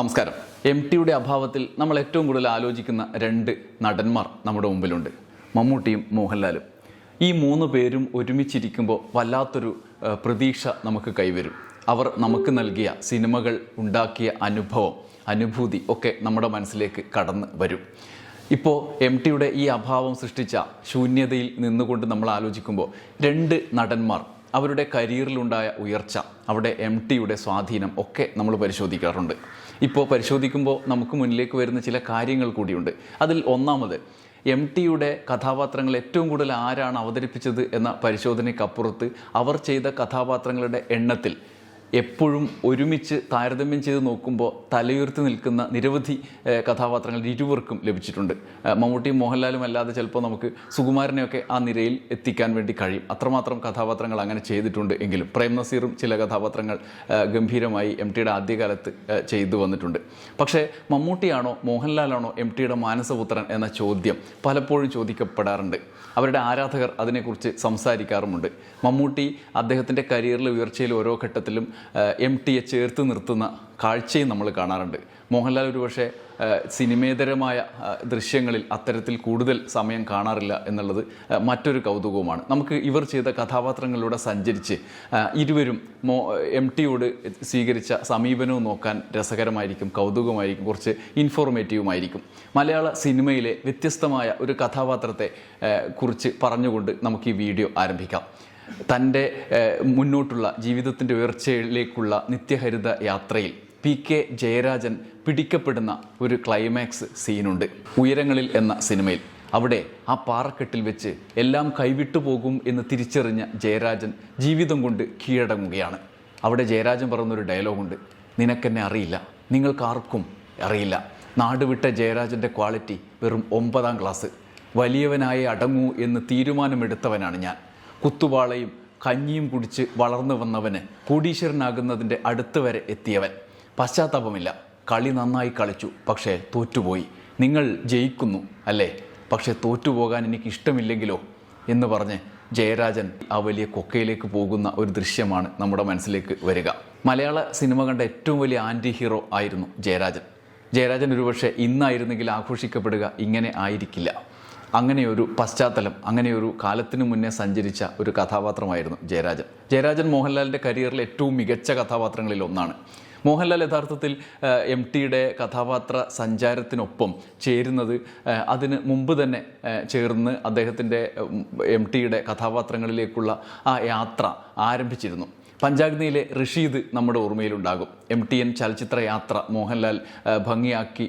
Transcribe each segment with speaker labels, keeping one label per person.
Speaker 1: നമസ്കാരം. എം ടിയുടെ അഭാവത്തിൽ നമ്മൾ ഏറ്റവും കൂടുതൽ ആലോചിക്കുന്ന രണ്ട് നടന്മാർ നമ്മുടെ മുമ്പിലുണ്ട്. മമ്മൂട്ടിയും മോഹൻലാലും. ഈ മൂന്ന് പേരും ഒരുമിച്ചിരിക്കുമ്പോൾ വല്ലാത്തൊരു പ്രതീക്ഷ നമുക്ക് കൈവരും. അവർ നമുക്ക് നൽകിയ സിനിമകൾ ഉണ്ടാക്കിയ അനുഭവം അനുഭൂതി ഒക്കെ നമ്മുടെ മനസ്സിലേക്ക് കടന്ന് വരും. ഇപ്പോൾ എം ടിയുടെ ഈ അഭാവം സൃഷ്ടിച്ച ശൂന്യതയിൽ നിന്നുകൊണ്ട് നമ്മൾ ആലോചിക്കുമ്പോൾ രണ്ട് നടന്മാർ അവരുടെ കരിയറിലുണ്ടായ ഉയർച്ച അവിടെ എം ടിയുടെ സ്വാധീനം ഒക്കെ നമ്മൾ പരിശോധിക്കാറുണ്ട്. ഇപ്പോൾ പരിശോധിക്കുമ്പോൾ നമുക്ക് മുന്നിലേക്ക് വരുന്ന ചില കാര്യങ്ങൾ കൂടിയുണ്ട്. അതിൽ ഒന്നാമത് എം ടിയുടെ കഥാപാത്രങ്ങൾ ഏറ്റവും കൂടുതൽ ആരാണ് അവതരിപ്പിച്ചത് എന്ന പരിശോധനയ്ക്കപ്പുറത്ത് അവർ ചെയ്ത കഥാപാത്രങ്ങളുടെ എണ്ണത്തിൽ എപ്പോഴും ഒരുമിച്ച് താരതമ്യം ചെയ്ത് നോക്കുമ്പോൾ തലയുയർത്തി നിൽക്കുന്ന നിരവധി കഥാപാത്രങ്ങൾ ഇരുവർക്കും ലഭിച്ചിട്ടുണ്ട്. മമ്മൂട്ടിയും മോഹൻലാലും അല്ലാതെ ചിലപ്പോൾ നമുക്ക് സുകുമാരനെയൊക്കെ ആ നിരയിൽ എത്തിക്കാൻ വേണ്ടി കഴിയും. അത്രമാത്രം കഥാപാത്രങ്ങൾ അങ്ങനെ ചെയ്തിട്ടുണ്ട് എങ്കിലും പ്രേം നസീറും ചില കഥാപാത്രങ്ങൾ ഗംഭീരമായി എം ടിയുടെ ആദ്യകാലത്ത് ചെയ്തു വന്നിട്ടുണ്ട്. പക്ഷേ മമ്മൂട്ടിയാണോ മോഹൻലാലാണോ എം ടിയുടെ മാനസപുത്രൻ എന്ന ചോദ്യം പലപ്പോഴും ചോദിക്കപ്പെടാറുണ്ട്. അവരുടെ ആരാധകർ അതിനെക്കുറിച്ച് സംസാരിക്കാറുമുണ്ട്. മമ്മൂട്ടി അദ്ദേഹത്തിന്റെ കരിയറിലെ ഉയർച്ചയിൽ ഓരോ ഘട്ടത്തിലും എം ടിയെ ചേർത്ത് നിർത്തുന്ന കാഴ്ചയും നമ്മൾ കാണാറുണ്ട്. മോഹൻലാൽ ഒരുപക്ഷെ സിനിമേതരമായ ദൃശ്യങ്ങളിൽ അത്തരത്തിൽ കൂടുതൽ സമയം കാണാറില്ല എന്നുള്ളത് മറ്റൊരു കൗതുകവുമാണ്. നമുക്ക് ഇവർ ചെയ്ത കഥാപാത്രങ്ങളിലൂടെ സഞ്ചരിച്ച് ഇരുവരും മോ എം ടിയോട് സ്വീകരിച്ച സമീപനവും നോക്കാൻ രസകരമായിരിക്കും കൗതുകമായിരിക്കും കുറച്ച് ഇൻഫോർമേറ്റീവുമായിരിക്കും. മലയാള സിനിമയിലെ വ്യത്യസ്തമായ ഒരു കഥാപാത്രത്തെ കുറിച്ച് പറഞ്ഞുകൊണ്ട് നമുക്ക് ഈ വീഡിയോ ആരംഭിക്കാം. തന്റെ മുന്നോട്ടുള്ള ജീവിതത്തിന്റെ ഉയർച്ചയിലേക്കുള്ള നിത്യഹരിത യാത്രയിൽ പി കെ ജയരാജൻ പിടിക്കപ്പെടുന്ന ഒരു ക്ലൈമാക്സ് സീനുണ്ട് ഉയരങ്ങളിൽ എന്ന സിനിമയിൽ. അവിടെ ആ പാറക്കെട്ടിൽ വെച്ച് എല്ലാം കൈവിട്ടു പോകും എന്ന് തിരിച്ചറിഞ്ഞ ജയരാജൻ ജീവിതം കൊണ്ട് കീഴടങ്ങുകയാണ്. അവിടെ ജയരാജൻ പറഞ്ഞൊരു ഡയലോഗുണ്ട് നിനക്കെന്നെ അറിയില്ല. നിങ്ങൾക്കാർക്കും അറിയില്ല. നാടുവിട്ട ജയരാജന്റെ ക്വാളിറ്റി വെറും ഒമ്പതാം ക്ലാസ് വലിയവനായി അടങ്ങൂ എന്ന് തീരുമാനമെടുത്തവനാണ് ഞാൻ. കുത്തുവാളയും കഞ്ഞിയും കുടിച്ച് വളർന്നു വന്നവന് കോടീശ്വരനാകുന്നതിന്റെ അടുത്ത് വരെ എത്തിയവൻ. പശ്ചാത്താപമില്ല. കളി നന്നായി കളിച്ചു പക്ഷേ തോറ്റുപോയി. നിങ്ങൾ ജയിക്കുന്നു അല്ലേ? പക്ഷേ തോറ്റുപോകാൻ എനിക്ക് ഇഷ്ടമില്ലെങ്കിലോ? എന്ന് പറഞ്ഞ് ജയരാജൻ ആ വലിയ കൊക്കയിലേക്ക് പോകുന്ന ഒരു ദൃശ്യമാണ് നമ്മുടെ മനസ്സിലേക്ക് വരിക. മലയാള സിനിമ കണ്ട ഏറ്റവും വലിയ ആന്റി ഹീറോ ആയിരുന്നു ജയരാജൻ. ജയരാജൻ ഒരുപക്ഷെ ഇന്നായിരുന്നെങ്കിൽ ആഘോഷിക്കപ്പെടുക ഇങ്ങനെ ആയിരിക്കില്ല. അങ്ങനെയൊരു പശ്ചാത്തലം അങ്ങനെയൊരു കാലത്തിനു മുന്നേ സഞ്ചരിച്ച ഒരു കഥാപാത്രമായിരുന്നു ജയരാജൻ. ജയരാജൻ മോഹൻലാലിന്റെ കരിയറിലെ ഏറ്റവും മികച്ച കഥാപാത്രങ്ങളിൽ ഒന്നാണ്. മോഹൻലാൽ യഥാർത്ഥത്തിൽ എം ടിയുടെ കഥാപാത്ര സഞ്ചാരത്തിനൊപ്പം ചേരുന്നത് അതിന് മുമ്പ് തന്നെ ചേർന്ന് അദ്ദേഹത്തിന്റെ എം ടിയുടെ കഥാപാത്രങ്ങളിലേക്കുള്ള ആ യാത്ര ആരംഭിച്ചിരുന്നു. പഞ്ചാഗ്നിയിലെ റഷീദ് നമ്മുടെ ഓർമ്മയിലുണ്ടാകും. എം ടി എൻ ചലച്ചിത്ര യാത്ര മോഹൻലാൽ ഭംഗിയാക്കി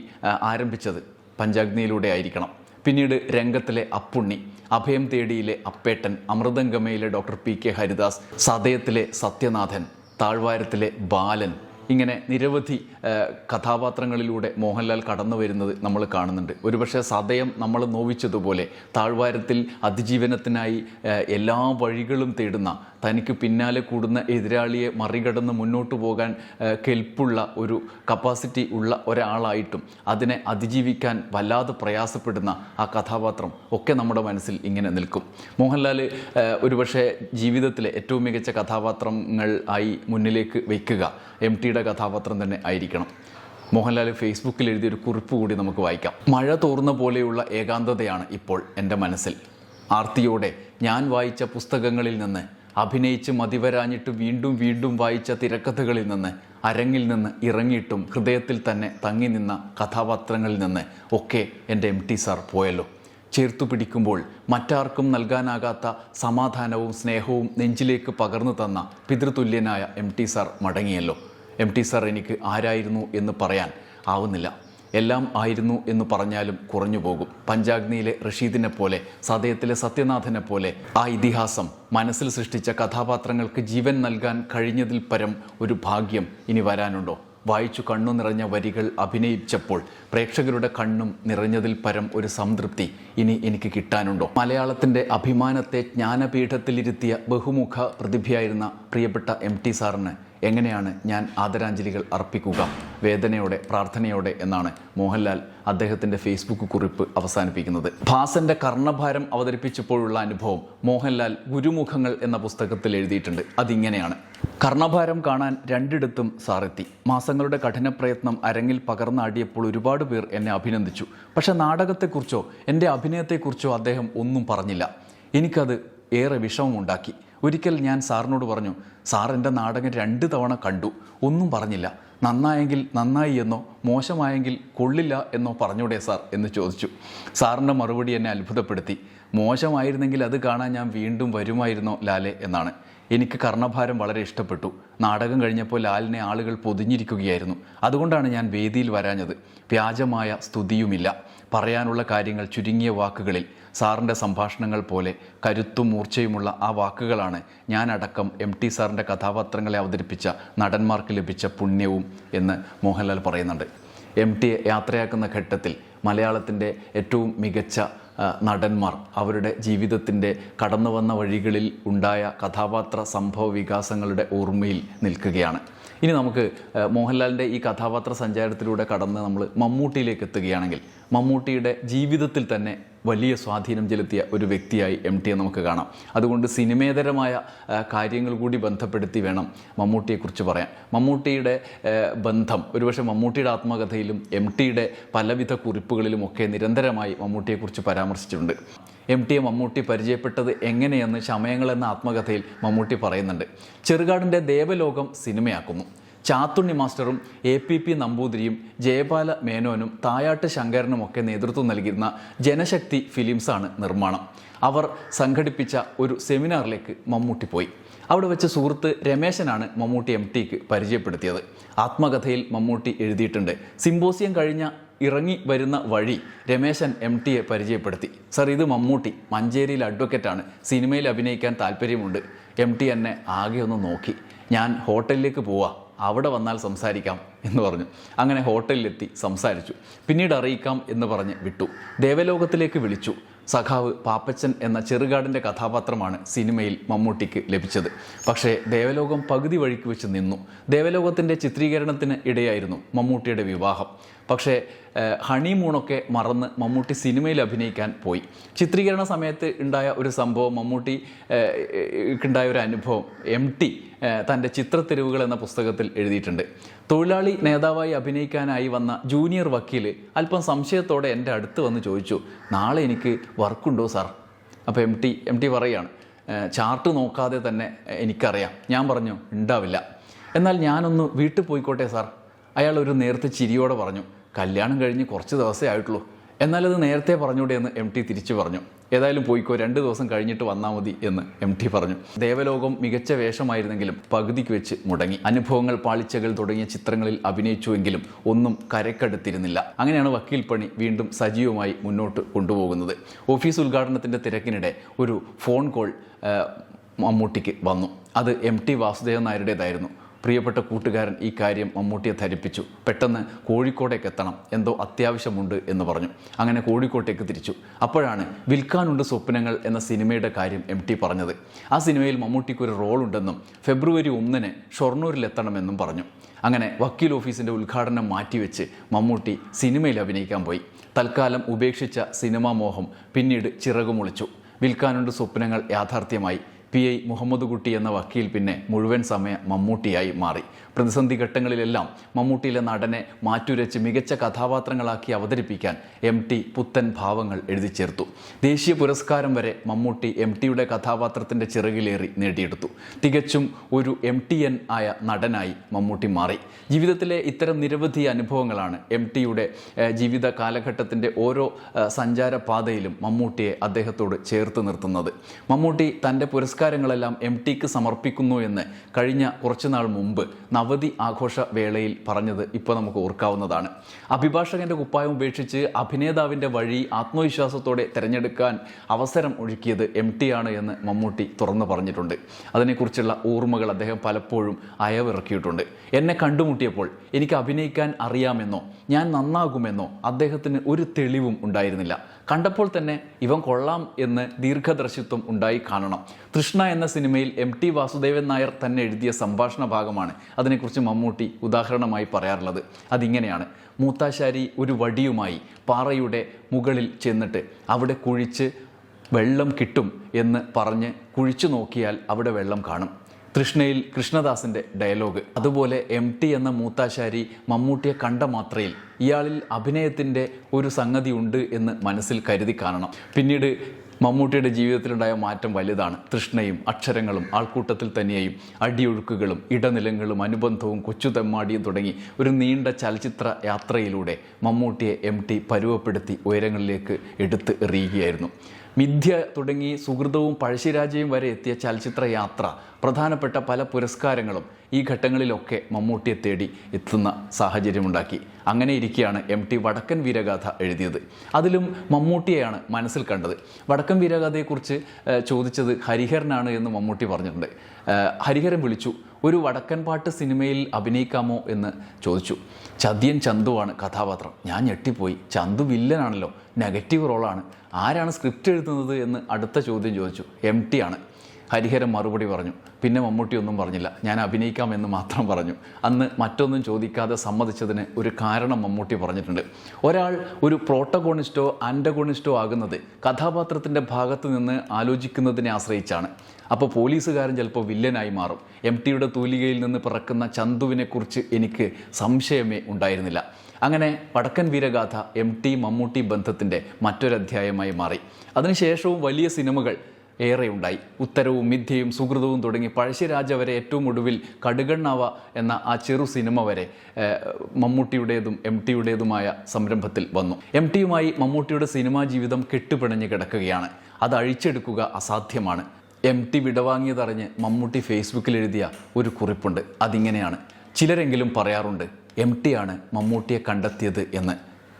Speaker 1: ആരംഭിച്ചത് പഞ്ചാഗ്നിയിലൂടെ ആയിരിക്കണം. പിന്നീട് രംഗത്തിലെ അപ്പുണ്ണി അഭയം തേടിയിലെ അപ്പേട്ടൻ അമൃതംഗമയിലെ ഡോക്ടർ പി കെ ഹരിദാസ് സതയത്തിലെ സത്യനാഥൻ താഴ്വാരത്തിലെ ബാലൻ ഇങ്ങനെ നിരവധി കഥാപാത്രങ്ങളിലൂടെ മോഹൻലാൽ കടന്നു വരുന്നത് നമ്മൾ കാണുന്നുണ്ട്. ഒരുപക്ഷെ സതയം നമ്മൾ നോവിച്ചതുപോലെ താഴ്വാരത്തിൽ അതിജീവനത്തിനായി എല്ലാ വഴികളും തേടുന്ന തനിക്ക് പിന്നാലെ കൂടുന്ന എതിരാളിയെ മറികടന്ന് മുന്നോട്ട് പോകാൻ കെൽപ്പുള്ള ഒരു കപ്പാസിറ്റി ഉള്ള ഒരാളായിട്ടും അതിനെ അതിജീവിക്കാൻ വല്ലാതെ പ്രയാസപ്പെടുന്ന ആ കഥാപാത്രം ഒക്കെ നമ്മുടെ മനസ്സിൽ ഇങ്ങനെ നിൽക്കും. മോഹൻലാൽ ഒരുപക്ഷെ ജീവിതത്തിലെ ഏറ്റവും മികച്ച കഥാപാത്രങ്ങൾ ആയി മുന്നിലേക്ക് വയ്ക്കുക എം ടിയുടെ കഥാപാത്രം തന്നെ ആയിരിക്കണം മോഹൻലാൽ ഫേസ്ബുക്കിൽ എഴുതിയൊരു കുറിപ്പ് കൂടി നമുക്ക് വായിക്കാം. മഴ തോർന്ന പോലെയുള്ള ഏകാന്തതയാണ് ഇപ്പോൾ എന്റെ മനസ്സിൽ. ആർത്തിയോടെ ഞാൻ വായിച്ച പുസ്തകങ്ങളിൽ നിന്ന് അഭിനയിച്ച് മതിവരാഞ്ഞിട്ട് വീണ്ടും വീണ്ടും വായിച്ച തിരക്കഥകളിൽ നിന്ന് അരങ്ങിൽ നിന്ന് ഇറങ്ങിയിട്ടും ഹൃദയത്തിൽ തന്നെ തങ്ങി നിന്ന കഥാപാത്രങ്ങളിൽ നിന്ന് ഒക്കെ എന്റെ എം ടി സാർ പോയല്ലോ. ചേർത്തു പിടിക്കുമ്പോൾ മറ്റാർക്കും നൽകാനാകാത്ത സമാധാനവും സ്നേഹവും നെഞ്ചിലേക്ക് പകർന്നു തന്ന പിതൃതുല്യനായ എം ടി സാർ മടങ്ങിയല്ലോ. എം ടി സാർ എനിക്ക് ആരായിരുന്നു എന്ന് പറയാൻ ആവുന്നില്ല. എല്ലാം ആയിരുന്നു എന്ന് പറഞ്ഞാലും കുറഞ്ഞു പോകും. പഞ്ചാഗ്നിയിലെ റഷീദിനെ പോലെ സദയത്തിലെ സത്യനാഥനെ പോലെ ആ ഇതിഹാസം മനസ്സിൽ സൃഷ്ടിച്ച കഥാപാത്രങ്ങൾക്ക് ജീവൻ നൽകാൻ കഴിഞ്ഞതിൽ പരം ഒരു ഭാഗ്യം ഇനി വരാനുണ്ടോ? വായിച്ചു കണ്ണു നിറഞ്ഞ വരികൾ അഭിനയിച്ചപ്പോൾ പ്രേക്ഷകരുടെ കണ്ണും നിറഞ്ഞതിൽ പരം ഒരു സംതൃപ്തി ഇനി എനിക്ക് കിട്ടാനുണ്ടോ? മലയാളത്തിന്റെ അഭിമാനത്തെ ജ്ഞാനപീഠത്തിലിരുത്തിയ ബഹുമുഖ പ്രതിഭയായിരുന്ന പ്രിയപ്പെട്ട എം ടി സാറിന് എങ്ങനെയാണ് ഞാൻ ആദരാഞ്ജലികൾ അർപ്പിക്കുക? വേദനയോടെ പ്രാർത്ഥനയോടെ എന്നാണ് മോഹൻലാൽ അദ്ദേഹത്തിന്റെ ഫേസ്ബുക്ക് കുറിപ്പ് അവസാനിപ്പിക്കുന്നത്. ഭാസന്റെ കർണഭാരം അവതരിപ്പിച്ചപ്പോഴുള്ള അനുഭവം മോഹൻലാൽ ഗുരുമുഖങ്ങൾ എന്ന പുസ്തകത്തിൽ എഴുതിയിട്ടുണ്ട്. അതിങ്ങനെയാണ്. കർണഭാരം കാണാൻ രണ്ടിടത്തും സാറെത്തി. മാസങ്ങളുടെ കഠിന പ്രയത്നം അരങ്ങിൽ പകർന്നാടിയപ്പോൾ ഒരുപാട് പേർ എന്നെ അഭിനന്ദിച്ചു. പക്ഷെ നാടകത്തെക്കുറിച്ചോ എന്റെ അഭിനയത്തെക്കുറിച്ചോ അദ്ദേഹം ഒന്നും പറഞ്ഞില്ല. എനിക്കത് ഏറെ വിഷമമുണ്ടാക്കി. ഒരിക്കൽ ഞാൻ സാറിനോട് പറഞ്ഞു സാർ എന്റെ നാടകം രണ്ട് തവണ കണ്ടു. ഒന്നും പറഞ്ഞില്ല. നന്നായെങ്കിൽ നന്നായി എന്നോ മോശമായെങ്കിൽ കൊള്ളില്ല എന്നോ പറഞ്ഞൂടെ സാർ എന്ന് ചോദിച്ചു. സാറിന്റെ മറുപടി എന്നെ അത്ഭുതപ്പെടുത്തി. മോശമായിരുന്നെങ്കിൽ അത് കാണാൻ ഞാൻ വീണ്ടും വരുമായിരുന്നോ ലാലെ എന്നാണ്. എനിക്ക് കർണഭാരം വളരെ ഇഷ്ടപ്പെട്ടു. നാടകം കഴിഞ്ഞപ്പോൾ ലാലിനെ ആളുകൾ പൊതിഞ്ഞിരിക്കുകയായിരുന്നു. അതുകൊണ്ടാണ് ഞാൻ വേദിയിൽ വരാഞ്ഞത്. വ്യാജമായ സ്തുതിയുമില്ല. പറയാനുള്ള കാര്യങ്ങൾ ചുരുങ്ങിയ വാക്കുകളിൽ സാറിന്റെ സംഭാഷണങ്ങൾ പോലെ കരുത്തും മൂർച്ചയുമുള്ള ആ വാക്കുകളാണ് ഞാനടക്കം എം ടി സാറിന്റെ കഥാപാത്രങ്ങളെ അവതരിപ്പിച്ച നടന്മാർക്ക് ലഭിച്ച പുണ്യവും എന്ന് മോഹൻലാൽ പറയുന്നുണ്ട്. എം ടി യാത്രയാക്കുന്ന ഘട്ടത്തിൽ മലയാളത്തിന്റെ ഏറ്റവും മികച്ച നടന്മാർ അവരുടെ ജീവിതത്തിന്റെ കടന്നു വന്ന വഴികളിൽ ഉണ്ടായ കഥാപാത്ര സംഭവ വികാസങ്ങളുടെ ഓർമ്മയിൽ നിൽക്കുകയാണ്. ഇനി നമുക്ക് മോഹൻലാലിന്റെ ഈ കഥാപാത്ര സഞ്ചാരത്തിലൂടെ കടന്ന് നമ്മൾ മമ്മൂട്ടിയിലേക്ക് എത്തുകയാണെങ്കിൽ മമ്മൂട്ടിയുടെ ജീവിതത്തിൽ തന്നെ വലിയ സ്വാധീനം ചെലുത്തിയ ഒരു വ്യക്തിയായി എം ടിയെ നമുക്ക് കാണാം. അതുകൊണ്ട് സിനിമേതരമായ കാര്യങ്ങൾ കൂടി ബന്ധപ്പെടുത്തി വേണം മമ്മൂട്ടിയെക്കുറിച്ച് പറയാൻ. മമ്മൂട്ടിയുടെ ബന്ധം ഒരുപക്ഷെ മമ്മൂട്ടിയുടെ ആത്മകഥയിലും എം ടിയുടെ പലവിധ കുറിപ്പുകളിലും ഒക്കെ നിരന്തരമായി മമ്മൂട്ടിയെക്കുറിച്ച് പരാമർശിച്ചിട്ടുണ്ട്. എം ടിയെ മമ്മൂട്ടി പരിചയപ്പെട്ടത് എങ്ങനെയെന്ന് ശമയങ്ങൾ എന്ന ആത്മകഥയിൽ മമ്മൂട്ടി പറയുന്നുണ്ട്. ചെറുകാടിന്റെ ദേവലോകം സിനിമയാക്കുന്നു. ചാത്തുണ്ണി മാസ്റ്ററും എ പി പി നമ്പൂതിരിയും ജയപാല മേനോനും തായാട്ട് ശങ്കരനും ഒക്കെ നേതൃത്വം നൽകുന്ന ജനശക്തി ഫിലിംസാണ് നിർമ്മാണം. അവർ സംഘടിപ്പിച്ച ഒരു സെമിനാറിലേക്ക് മമ്മൂട്ടി പോയി. അവിടെ വെച്ച് സുഹൃത്ത് രമേശനാണ് മമ്മൂട്ടി എം ടിക്ക് പരിചയപ്പെടുത്തിയത്. ആത്മകഥയിൽ മമ്മൂട്ടി എഴുതിയിട്ടുണ്ട്. സിമ്പോസിയം കഴിഞ്ഞ ഇറങ്ങി വരുന്ന വഴി രമേശൻ എം ടിയെ പരിചയപ്പെടുത്തി. സർ ഇത് മമ്മൂട്ടി. മഞ്ചേരിയിൽ അഡ്വക്കേറ്റാണ് സിനിമയിൽ അഭിനയിക്കാൻ താല്പര്യമുണ്ട്. എം ടി എന്നെ ആകെ ഒന്ന് നോക്കി. ഞാൻ ഹോട്ടലിലേക്ക് പോവാം. അവിടെ വന്നാൽ സംസാരിക്കാം എന്ന് പറഞ്ഞു. അങ്ങനെ ഹോട്ടലിലെത്തി സംസാരിച്ചു. പിന്നീട് അറിയിക്കാം എന്ന് പറഞ്ഞ് വിട്ടു. ദേവലോകത്തിലേക്ക് വിളിച്ചു. സഖാവ് പാപ്പച്ചൻ എന്ന ചെറുകാടിന്റെ കഥാപാത്രമാണ് സിനിമയിൽ മമ്മൂട്ടിക്ക് ലഭിച്ചത്. പക്ഷേ ദേവലോകം പകുതി വഴിക്ക് വെച്ച് നിന്നു. ദേവലോകത്തിന്റെ ചിത്രീകരണത്തിന് ഇടയായിരുന്നു മമ്മൂട്ടിയുടെ വിവാഹം. പക്ഷേ ഹണിമൂണൊക്കെ മറന്ന് മമ്മൂട്ടി സിനിമയിൽ അഭിനയിക്കാൻ പോയി. ചിത്രീകരണ സമയത്ത് ഉണ്ടായ ഒരു സംഭവം മമ്മൂട്ടി ഉണ്ടായ ഒരു അനുഭവം എം ടി തന്റെ ചിത്രത്തെരുവുകൾ എന്ന പുസ്തകത്തിൽ എഴുതിയിട്ടുണ്ട്. തൊഴിലാളി നേതാവായി അഭിനയിക്കാനായി വന്ന ജൂനിയർ വക്കീൽ അല്പം സംശയത്തോടെ എന്റെ അടുത്ത് വന്ന് ചോദിച്ചു നാളെ എനിക്ക് വർക്കുണ്ടോ സാർ? അപ്പോൾ എം ടി എം ടി പറയുകയാണ് ചാർട്ട് നോക്കാതെ തന്നെ എനിക്കറിയാം. ഞാൻ പറഞ്ഞു ഉണ്ടാവില്ല. എന്നാൽ ഞാനൊന്ന് വീട്ടിൽ പോയിക്കോട്ടെ സാർ. അയാൾ ഒരു നേരത്തെ ചിരിയോടെ പറഞ്ഞു കല്യാണം കഴിഞ്ഞ് കുറച്ച് ദിവസമേ ആയിട്ടുള്ളൂ. എന്നാലത് നേരത്തെ പറഞ്ഞൂടെ എന്ന് എം ടി തിരിച്ചു പറഞ്ഞു. ഏതായാലും പോയിക്കോ രണ്ട് ദിവസം കഴിഞ്ഞിട്ട് വന്നാൽ മതി എന്ന് എം ടി പറഞ്ഞു. ദേവലോകം മികച്ച വേഷമായിരുന്നെങ്കിലും പകുതിക്ക് വെച്ച് മുടങ്ങി. അനുഭവങ്ങൾ പാളിച്ചകൾ തുടങ്ങിയ ചിത്രങ്ങളിൽ അഭിനയിച്ചുവെങ്കിലും ഒന്നും കരക്കെടുത്തിരുന്നില്ല. അങ്ങനെയാണ് വക്കീൽ പണി വീണ്ടും സജീവമായി മുന്നോട്ട് കൊണ്ടുപോകുന്നത്. ഓഫീസ് ഉദ്ഘാടനത്തിന്റെ തിരക്കിനിടെ ഒരു ഫോൺ കോൾ മമ്മൂട്ടിക്ക് വന്നു. അത് എം ടി വാസുദേവൻ നായരുടേതായിരുന്നു. പ്രിയപ്പെട്ട കൂട്ടുകാരൻ ഈ കാര്യം മമ്മൂട്ടിയെ ധരിപ്പിച്ചു. പെട്ടെന്ന് കോഴിക്കോടേക്ക് എത്തണം. എന്തോ അത്യാവശ്യമുണ്ട് എന്ന് പറഞ്ഞു. അങ്ങനെ കോഴിക്കോട്ടേക്ക് തിരിച്ചു. അപ്പോഴാണ് വിൽക്കാനുണ്ട് സ്വപ്നങ്ങൾ എന്ന സിനിമയുടെ കാര്യം എം ടി പറഞ്ഞത്. ആ സിനിമയിൽ മമ്മൂട്ടിക്ക് ഒരു റോൾ ഉണ്ടെന്നും ഫെബ്രുവരി ഒന്നിന് ഷൊർണൂരിലെത്തണമെന്നും പറഞ്ഞു. അങ്ങനെ വക്കീൽ ഓഫീസിന്റെ ഉദ്ഘാടനം മാറ്റിവെച്ച് മമ്മൂട്ടി സിനിമയിൽ അഭിനയിക്കാൻ പോയി. തൽക്കാലം ഉപേക്ഷിച്ച സിനിമാ മോഹം പിന്നീട് ചിറകുമുളിച്ചു. വിൽക്കാനുണ്ട് സ്വപ്നങ്ങൾ യാഥാർത്ഥ്യമായി. പി ഐ മുഹമ്മദ് കുട്ടി എന്ന വക്കീൽ പിന്നെ മുഴുവൻ സമയ മമ്മൂട്ടിയായി മാറി. പ്രതിസന്ധി ഘട്ടങ്ങളിലെല്ലാം മമ്മൂട്ടിയിലെ നടനെ മാറ്റുരച്ച് മികച്ച കഥാപാത്രങ്ങളാക്കി അവതരിപ്പിക്കാൻ എം ടി പുത്തൻ ഭാവങ്ങൾ എഴുതി ചേർത്തു. ദേശീയ പുരസ്കാരം വരെ മമ്മൂട്ടി എം ടിയുടെ കഥാപാത്രത്തിന്റെ ചിറകിലേറി നേടിയെടുത്തു. തികച്ചും ഒരു എം ടി എൻ ആയ നടനായി മമ്മൂട്ടി മാറി. ജീവിതത്തിലെ ഇത്തരം നിരവധി അനുഭവങ്ങളാണ് എം ടിയുടെ ജീവിത കാലഘട്ടത്തിന്റെ ഓരോ സഞ്ചാര സഞ്ചാരപാതയിലും മമ്മൂട്ടിയെ അദ്ദേഹത്തോട് ചേർത്ത് നിർത്തുന്നത്. മമ്മൂട്ടി തന്റെ പുരസ്കാരങ്ങളെല്ലാം എം ടിക്ക് സമർപ്പിക്കുന്നു എന്ന് കഴിഞ്ഞ കുറച്ചുനാൾ മുമ്പ് നവതി ആഘോഷ വേളയിൽ പറഞ്ഞത് ഇപ്പോൾ നമുക്ക് ഓർക്കാവുന്നതാണ്. അഭിഭാഷകന്റെ കുപ്പായം ഉപേക്ഷിച്ച് അഭിനേതാവിന്റെ വഴി ആത്മവിശ്വാസത്തോടെ തിരഞ്ഞെടുക്കാൻ അവസരം ഒഴുക്കിയത് എം ടി ആണ് എന്ന് മമ്മൂട്ടി തുറന്നു പറഞ്ഞിട്ടുണ്ട്. അതിനെക്കുറിച്ചുള്ള ഓർമ്മകൾ അദ്ദേഹം പലപ്പോഴും അയവിറക്കിയിട്ടുണ്ട്. എന്നെ കണ്ടുമുട്ടിയപ്പോൾ എനിക്ക് അഭിനയിക്കാൻ അറിയാമെന്നോ ഞാൻ നന്നാകുമെന്നോ അദ്ദേഹത്തിന് ഒരു തെളിവും ഉണ്ടായിരുന്നില്ല. കണ്ടപ്പോൾ തന്നെ ഇവൻ കൊള്ളാം എന്ന് ദീർഘദർശിത്വം ഉണ്ടായി കാണണം. തൃഷ്ണ കൃഷ്ണ എന്ന സിനിമയിൽ എം ടി വാസുദേവൻ നായർ തന്നെ എഴുതിയ സംഭാഷണ ഭാഗമാണ് അതിനെക്കുറിച്ച് മമ്മൂട്ടി ഉദാഹരണമായി പറയാറുള്ളത്. അതിങ്ങനെയാണ്. മൂത്താശാരി ഒരു വടിയുമായി പാറയുടെ മുകളിൽ ചെന്നിട്ട് അവിടെ കുഴിച്ച് വെള്ളം കിട്ടും എന്ന് പറഞ്ഞ് കുഴിച്ചു നോക്കിയാൽ അവിടെ വെള്ളം കാണും. തൃഷ്ണയിൽ കൃഷ്ണദാസിന്റെ ഡയലോഗ്. അതുപോലെ എം ടി എന്ന മൂത്താശാരി മമ്മൂട്ടിയെ കണ്ട മാത്രയിൽ ഇയാളിൽ അഭിനയത്തിന്റെ ഒരു സംഗതി ഉണ്ട് എന്ന് മനസ്സിൽ കരുതി കാണണം. പിന്നീട് മമ്മൂട്ടിയുടെ ജീവിതത്തിലുണ്ടായ മാറ്റം വലുതാണ്. തൃഷ്ണയും അക്ഷരങ്ങളും ആൾക്കൂട്ടത്തിൽ തന്നെയും അടിയൊഴുക്കുകളും ഇടനിലങ്ങളും അനുബന്ധവും കൊച്ചുതെമ്മാടിയും തുടങ്ങി ഒരു നീണ്ട ചലച്ചിത്ര യാത്രയിലൂടെ മമ്മൂട്ടിയെ എം ടി പരുവപ്പെടുത്തി ഉയരങ്ങളിലേക്ക് എടുത്ത് എറിയുകയായിരുന്നു. മിഥ്യ തുടങ്ങി സുഹൃതവും പഴശ്ശിരാജയും വരെ എത്തിയ ചലച്ചിത്ര യാത്ര പ്രധാനപ്പെട്ട പല പുരസ്കാരങ്ങളും ഈ ഘട്ടങ്ങളിലൊക്കെ മമ്മൂട്ടിയെ തേടി എത്തുന്ന സാഹചര്യമുണ്ടാക്കി. അങ്ങനെ ഇരിക്കെയാണ് എം ടി വടക്കൻ വീരഗാഥ എഴുതിയത്. അതിലും മമ്മൂട്ടിയെയാണ് മനസ്സിൽ കണ്ടത്. വടക്കൻ വീരഗാഥയെക്കുറിച്ച് ചോദിച്ചത് ഹരിഹരനാണ് എന്ന് മമ്മൂട്ടി പറഞ്ഞിട്ടുണ്ട്. ഹരിഹരൻ വിളിച്ചു ഒരു വടക്കൻ പാട്ട് സിനിമയിൽ അഭിനയിക്കാമോ? എന്ന് ചോദിച്ചു. ചതിയൻ ചന്തുവാണ് കഥാപാത്രം. ഞാൻ ഞെട്ടിപ്പോയി. ചന്തു വില്ലനാണല്ലോ. നെഗറ്റീവ് റോളാണ്. ആരാണ് സ്ക്രിപ്റ്റ് എഴുതുന്നത്? എന്ന് അടുത്ത ചോദ്യം ചോദിച്ചു. എം ടി ആണ്. ഹരിഹരൻ മറുപടി പറഞ്ഞു പിന്നെ മമ്മൂട്ടി ഒന്നും പറഞ്ഞില്ല. ഞാൻ അഭിനയിക്കാമെന്ന് മാത്രം പറഞ്ഞു. അന്ന് മറ്റൊന്നും ചോദിക്കാതെ സമ്മതിച്ചതിന് ഒരു കാരണം മമ്മൂട്ടി പറഞ്ഞിട്ടുണ്ട്. ഒരാൾ ഒരു പ്രോട്ടഗോണിസ്റ്റോ ആന്റഗോണിസ്റ്റോ ആകുന്നത് കഥാപാത്രത്തിന്റെ ഭാഗത്ത് നിന്ന് ആലോചിക്കുന്നതിനെ ആശ്രയിച്ചാണ്. അപ്പോൾ പോലീസുകാരൻ ചിലപ്പോൾ വില്ലനായി മാറും. എം ടിയുടെ തൂലികയിൽ നിന്ന് പിറക്കുന്ന ചന്തുവിനെക്കുറിച്ച് എനിക്ക് സംശയമേ ഉണ്ടായിരുന്നില്ല. അങ്ങനെ വടക്കൻ വീരഗാഥ എം ടി മമ്മൂട്ടി ബന്ധത്തിന്റെ മറ്റൊരധ്യായമായി മാറി. അതിനുശേഷവും വലിയ സിനിമകൾ ഏറെ ഉണ്ടായി ഉത്തരവും മിഥ്യയും സുഹൃതവും തുടങ്ങി പഴശ്ശിരാജ വരെ ഏറ്റവും ഒടുവിൽ കടുകണ്ണാവ എന്ന ആ ചെറു സിനിമ വരെ മമ്മൂട്ടിയുടേതും എം ടിയുടേതുമായ സംരംഭത്തിൽ വന്നു. എം ടിയുമായി മമ്മൂട്ടിയുടെ സിനിമാ ജീവിതം കെട്ടുപിണഞ്ഞ് കിടക്കുകയാണ്. അത് അഴിച്ചെടുക്കുക അസാധ്യമാണ്. എം ടി വിടവാങ്ങിയതറിഞ്ഞ് മമ്മൂട്ടി ഫേസ്ബുക്കിൽ എഴുതിയ ഒരു കുറിപ്പുണ്ട്. അതിങ്ങനെയാണ്. ചിലരെങ്കിലും പറയാറുണ്ട് എം ടി ആണ് മമ്മൂട്ടിയെ കണ്ടെത്തിയത് എന്ന്.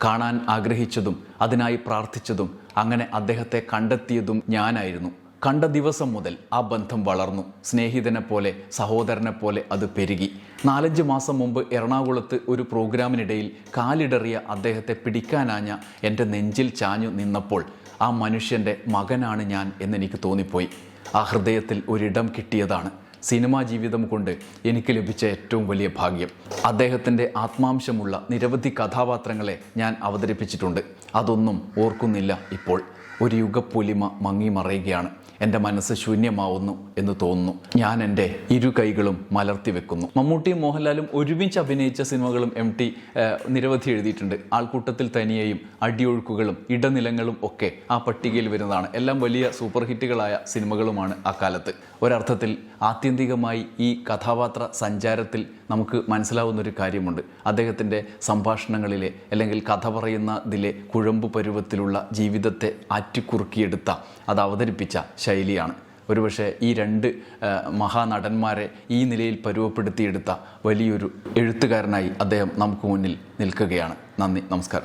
Speaker 1: കാണാൻ ആഗ്രഹിച്ചതും അതിനായി പ്രാർത്ഥിച്ചതും അങ്ങനെ അദ്ദേഹത്തെ കണ്ടെത്തിയതും ഞാനായിരുന്നു. കണ്ട ദിവസം മുതൽ ആ ബന്ധം വളർന്നു. സ്നേഹിതനെ പോലെ സഹോദരനെ പോലെ അത് പെരുകി. നാലഞ്ച് മാസം മുമ്പ് എറണാകുളത്ത് ഒരു പ്രോഗ്രാമിനിടയിൽ കാലിടറിയ അദ്ദേഹത്തെ പിടിക്കാനാഞ്ഞ എന്റെ നെഞ്ചിൽ ചാഞ്ഞു നിന്നപ്പോൾ ആ മനുഷ്യന്റെ മകനാണ് ഞാൻ എന്നെനിക്ക് തോന്നിപ്പോയി. ആ ഹൃദയത്തിൽ ഒരിടം കിട്ടിയതാണ്. സിനിമാ ജീവിതം കൊണ്ട് എനിക്ക് ലഭിച്ച ഏറ്റവും വലിയ ഭാഗ്യം. അദ്ദേഹത്തിന്റെ ആത്മാംശമുള്ള നിരവധി കഥാപാത്രങ്ങളെ ഞാൻ അവതരിപ്പിച്ചിട്ടുണ്ട്. അതൊന്നും ഓർക്കുന്നില്ല ഇപ്പോൾ. ഒരു യുഗപ്പൊലിമ മങ്ങി മറയുകയാണ് എന്റെ മനസ്സ് ശൂന്യമാവുന്നു എന്ന് തോന്നുന്നു. ഞാൻ എന്റെ ഇരു കൈകളും മലർത്തി വെക്കുന്നു. മമ്മൂട്ടിയും മോഹൻലാലും ഒരുമിച്ച് അഭിനയിച്ച സിനിമകളും എം ടി നിരവധി എഴുതിയിട്ടുണ്ട്. ആൾക്കൂട്ടത്തിൽ തനിയെയും അടിയൊഴുക്കുകളും ഇടനിലങ്ങളും ഒക്കെ ആ പട്ടികയിൽ വരുന്നതാണ്. എല്ലാം വലിയ സൂപ്പർ ഹിറ്റുകളായ സിനിമകളുമാണ് ആ കാലത്ത്. ഒരർത്ഥത്തിൽ ആത്യന്തികമായി ഈ കഥാപാത്ര സഞ്ചാരത്തിൽ നമുക്ക് മനസ്സിലാവുന്ന ഒരു കാര്യമുണ്ട്. അദ്ദേഹത്തിന്റെ സംഭാഷണങ്ങളിലെ അല്ലെങ്കിൽ കഥ പറയുന്നതിലെ കുഴമ്പ് പരുവത്തിലുള്ള ജീവിതത്തെ ആറ്റിക്കുറുക്കിയെടുത്ത അത് അവതരിപ്പിച്ച ശൈലിയാണ്. ഒരുപക്ഷെ ഈ രണ്ട് മഹാനടന്മാരെ ഈ നിലയിൽ പരുവപ്പെടുത്തിയെടുത്ത വലിയൊരു എഴുത്തുകാരനായി അദ്ദേഹം നമുക്ക് മുന്നിൽ നിൽക്കുകയാണ്. നന്ദി നമസ്കാരം.